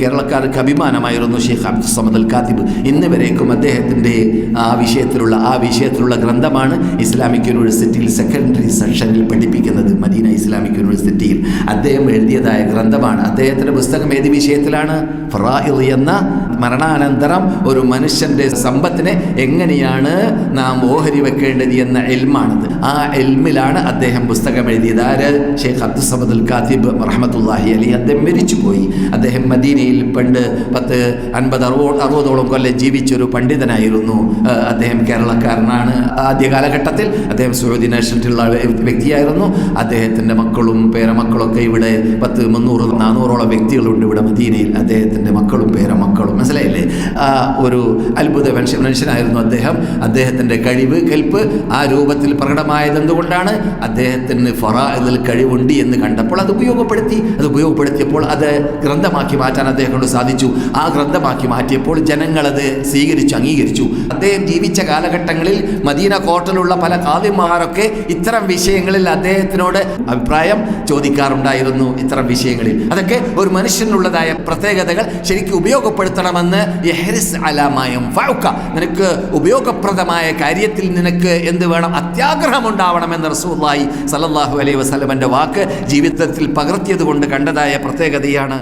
കേരളക്കാർക്ക് അഭിമാനമായിരുന്നു ഷെയ്ഖ് അബ്ദുൽ സമദ് അൽ കാത്തിബ് ഇന്ന് വരേക്കും അദ്ദേഹത്തിന്റെ ആ വിഷയത്തിലുള്ള ആ വിഷയത്തിലുള്ള ഗ്രന്ഥമാണ് ഇസ്ലാമിക് യൂണിവേഴ്സിറ്റിയിൽ സെക്കൻഡറി സെക്ഷനിൽ പഠിപ്പിക്കുന്നത് മദീന ഇസ്ലാമിക് യൂണിവേഴ്സിറ്റിയിൽ. അദ്ദേഹം എഴുതിയതായ ഗ്രന്ഥമാണ്. അദ്ദേഹത്തിന്റെ പുസ്തകം ഏത് വിഷയത്തിലാണ്? ഫറാഇദ് എന്ന മരണാനന്തരം ഒരു മനുഷ്യന്റെ സമ്പത്തിനെ എങ്ങനെയാണ് നാം ഓഹരി വെക്കേണ്ടത് എന്ന എൽമാണത്. ആ എൽമിലാണ് അദ്ദേഹം പുസ്തകം എഴുതിയത്. ആര്? ഷെയ്ഖ് അബ്ദുൽ സമദ് അൽ കാത്തിബ് റഹമത്തുല്ലാഹി അലി അദ്ദേഹം മരിച്ചുപോയി. അദ്ദേഹം മദീനയിൽ പണ്ട് പത്ത് അൻപത് അറുപോ അറുപതോളം കൊല്ലം ജീവിച്ചൊരു പണ്ഡിതനായിരുന്നു. അദ്ദേഹം കേരളക്കാരനാണ്. ആദ്യ കാലഘട്ടത്തിൽ അദ്ദേഹം സൗദി നാഷണലിലുള്ള വ്യക്തിയായിരുന്നു. അദ്ദേഹത്തിന്റെ മക്കളും പേരമക്കളൊക്കെ ഇവിടെ പത്ത് മുന്നൂറ് നാനൂറോളം വ്യക്തികളുണ്ട് ഇവിടെ മദീനയിൽ. അദ്ദേഹത്തിന്റെ മക്കളും പേരമക്കളും. മനസ്സിലായില്ലേ? ഒരു അത്ഭുത മനുഷ്യ മനുഷ്യനായിരുന്നു അദ്ദേഹം. അദ്ദേഹത്തിന്റെ കഴിവ് കെൽപ്പ് ആ രൂപത്തിൽ പ്രകടമായത് എന്തുകൊണ്ടാണ് അദ്ദേഹത്തിന് ഫറ ഇതിൽ കഴിവുണ്ട് എന്ന് കണ്ടപ്പോൾ അത് ഉപയോഗപ്പെടുത്തി. അത് ഉപയോഗപ്പെടുത്തിയപ്പോൾ അത് ഗ്രന്ഥമാക്കി മാറ്റാൻ അദ്ദേഹം കൊണ്ട് സാധിച്ചു. ആ ഗ്രന്ഥമാക്കി മാറ്റിയപ്പോൾ ജനങ്ങളത് സ്വീകരിച്ചു അംഗീകരിച്ചു. അദ്ദേഹം ജീവിച്ച കാലഘട്ടങ്ങളിൽ മദീന കോട്ടലുള്ള പല കാവ്യന്മാരൊക്കെ ഇത്തരം വിഷയങ്ങളിൽ അദ്ദേഹത്തിനോട് അഭിപ്രായം ചോദിക്കാറുണ്ടായിരുന്നു ഇത്തരം വിഷയങ്ങളിൽ. അതൊക്കെ ഒരു മനുഷ്യനുള്ളതായ പ്രത്യേകതകൾ ശരിക്കും ഉപയോഗപ്പെടുത്തണമെന്ന് നിനക്ക് ഉപയോഗപ്രദമായ കാര്യത്തിൽ നിനക്ക് എന്ത് വേണം? അത്യാഗ്രഹം ഉണ്ടാവണമെന്ന് റസൂല്ലായി സലല്ലാഹു അലൈഹി വസല്ലമന്റെ വാക്ക് ജീവിതത്തിൽ പകർത്തിയത് കൊണ്ട് കണ്ടതായ പ്രത്യേകതയാണ്